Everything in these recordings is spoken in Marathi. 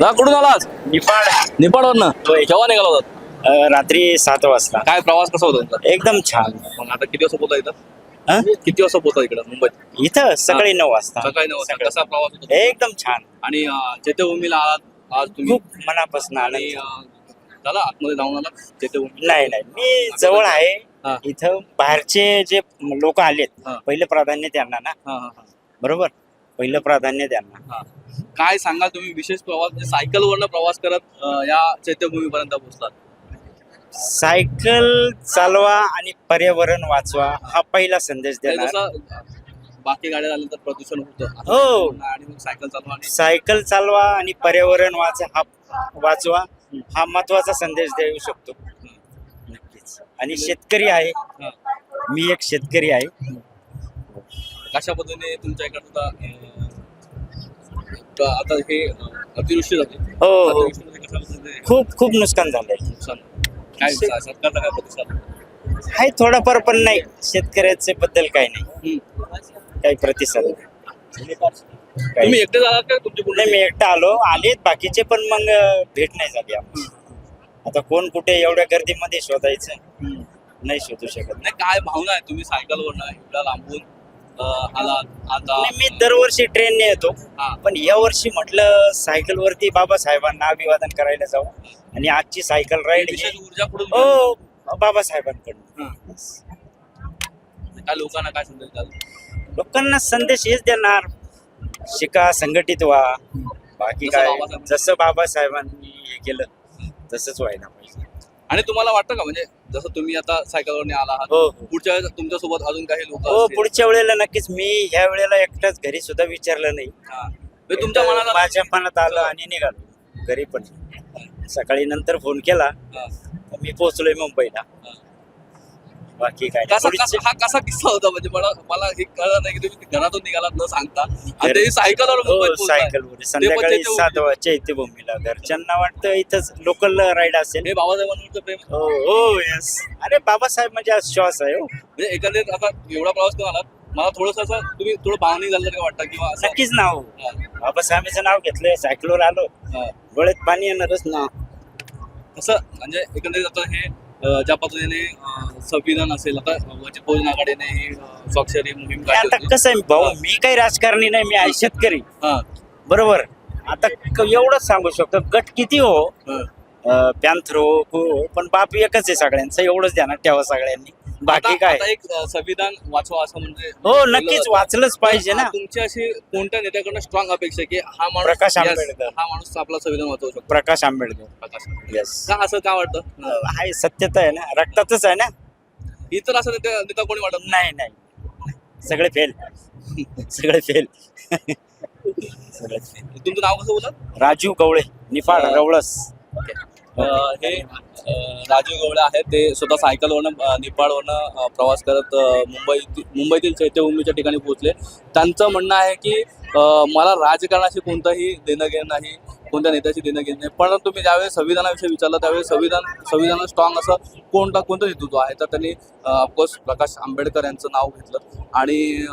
दादा कुठून आलास? निफाड. निपाडवरनं केव्हा निघाला होता? अ, रात्री सात वाजता. काय प्रवास कसा होता तुमचा? एकदम छान. मग आता किती वाजता पोहोचला इथं? हं? किती वाजता पोहोचला इकडं मुंबईत? इथं? सकाळी नऊ वाजता. सकाळी नऊ वाजता. कसा प्रवास होता एकदम छान. आणि अं, चैत्यभूमीला आलात? आज तुम्ही? खूप मनापासून आणि आनंद अं, झाला आतमध्ये जाऊन आला चैत्यभूमी नाही नाही. मी जवळ आहे. इथं बाहेरचे जे लोक आलेत हा. पहिलं प्राधान्य त्यांना ना. हा हा हा. बरोबर? पहिलं प्राधान्य त्यांना हा. काय सांगाल तुम्ही? विशेष प्रवास सायकलवरनं प्रवास करत अं, या चैत्यभूमीपर्यंत पोहोचलात. सायकल चालवा आणि पर्यावरण वाचवा हा पहिला संदेश देणार. जसं बाकी गाड्या झाल्या तर प्रदूषण होतं. आता हो. आणि मग सायकल चालवा आणि सायकल चालवा आणि पर्यावरण वाचा हा वाचवा हा महत्त्वाचा संदेश देऊ शकतो. नक्कीच. आणि शेतकरी आहे. हा. मी एक शेतकरी आहे. कशा पद्धतीने तुमच्या इकडं अं, आता हे अतिवृष्टी झाली. हो हो. अतिवृष्टीमध्ये कशा पद्धतीने खूप खूप नुकसान झालंय. नुकसान. काय सा- सरकारचा काय प्रतिसाद? आहे थोडाफार पण नाही. शेतकऱ्याचे बद्दल काही नाही. काही प्रतिसाद नाही. काही- तुम्ही एकटे झालात का तुमची नाही मी एकटा आलो. आलेत बाकीचे पण मग अं, भेट नाही झाली आता कोण कुठे एवढ्या गर्दीमध्ये शोधायचं? नाही शोधू शकत. नाही काय भावना आहे? तुम्ही सायकलवरनं एवढ्या लांबून आलात आता नाही, मी दरवर्षी ट्रेनने येतो. हा. पण या वर्षी म्हटलं सायकल वरती बाबासाहेबांना अभिवादन करायला जाऊ. आणि आजची सायकल राईड विशेष ऊर्जा कुठून मिळाली? हो बाबासाहेबांकडून. हा. काय लोकांना काय संदेश द्याल? लोकांना संदेश हेच देणार. शिका संघटित व्हा. बाकी जसं काय? बाबासाहेब- जसं बाबासाहेबांनी हे केलं तसंच व्हायला पाहिजे. आणि तुम्हाला वाटतं का? म्हणजे जसं तुम्ही आता सायकलवरने आला आहात हो. हो. पुढच्या वेळेस तुमच्यासोबत अजून काही लोक हो पुढच्या वेळेला नक्कीच मी ह्या वेळेला एकटाच घरी सुद्धा विचारलं नाही. म्हणजे तुमच्या मनाला माझ्या मनात आलं आणि निघालो. घरी पण. सकाळी नंतर फोन केला. हा. मी पोहोचलोय मुंबईला. हा. बाकी काय. कसा कसा- हा कसा किस्सा होता? म्हणजे मला मला हे कळलं नाही की तुम्ही घरातून न सांगता. आणि ते सायकलवर मुंबईत हो. सायकलवर संध्याकाळी चैत्यभूमी. सात वाजता चैत्यभूमीला. घरच्यांना वाटतं इथंच लोकल राईड असेल. हे बाबासाहेबांवरचं प्रेम आहे. हो हो यस अरे बाबासाहेब म्हणजे श्वास आहे हो. म्हणजे एकंदरीत आता एवढा प्रवास करून आलात. मला थोडस असं तुम्ही थोडं भावनिक झालं का वाटतं किंवा असं नक्कीच नाव हा, बाबासाहेबांचं नाव घेतलंय सायकलवर आलो. हा. पाणी येणारच ना. असं म्हणजे एकंदरीत आता हे अं, ज्या पद्धतीने अं, संविधान असेल. आता आघाडीने ही अं, स्वाक्षरी मोहीम आता. कसं आहे भाऊ मी काही राजकारणी नाही मी आहे शेतकरी. हा, बरोबर? आता क- एवढंच सांगू शकतो. गट किती हो. पॅन्थर हो पण बाप एकच आहे सगळ्यांचं. एवढंच ध्यानात ठेवा सगळ्यांनी. बाकी काय? आता एक अं, संविधान वाचवा असं म्हणजे हो नक्कीच. वाचलंच पाहिजे ना. तुमची अशी कोणत्या नेत्याकडनं स्ट्रॉंग अपेक्षा आहे की हा माणूस प्रकाश yes, आंबेडकर. हा माणूस आपला संविधान वाचवू शकतो? प्रकाश आंबेडकर. प्रकाश येस का असं का वाटतं? आहे सत्यता आहे ना. रक्तातच आहे ना. इतर असं नेता नेता कोणी वाटत नाही. नाही सगळे फेल सगळे फेल सगळे fail. नाही तुमचं नाव कसं बोलत राजू गवळे निफाड रवळस. हे अं, राजू गवळे आहेत. ते स्वतः सायकलवरनं अं, निपाडवरनं अं, प्रवास करत अं, मुंबई मुंबईतील चैत्यभूमीच्या ठिकाणी पोहोचले. त्यांचं म्हणणं आहे की अं, मला राजकारणाशी कोणतंही देणं घेणं नाही. कोणत्या नेत्याशी देणं घेणं नाही. परंतु तुम्ही ज्यावेळेस संविधानाविषयी विचारलं त्यावेळेस संविधान संविधान स्ट्रॉंग असं कोणता कोणतं नेतृत्व आहे? तर त्यांनी ऑफकोर्स प्रकाश आंबेडकर यांचं नाव घेतलं. आणि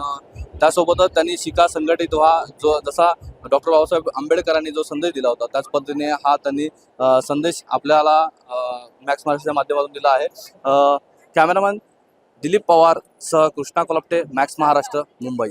त्यासोबतच त्यांनी शिका संघटित व्हा जो जसा डॉक्टर बाबासाहेब आंबेडकरांनी जो संदेश दिला होता त्याच पद्धतीने हा त्यांनी संदेश आपल्याला मॅक्स मराठीच्या माध्यमातून दिला आहे. कॅमेरामॅन दिलीप पवार सह कृष्णा कोलपटे मॅक्स महाराष्ट्र मुंबई.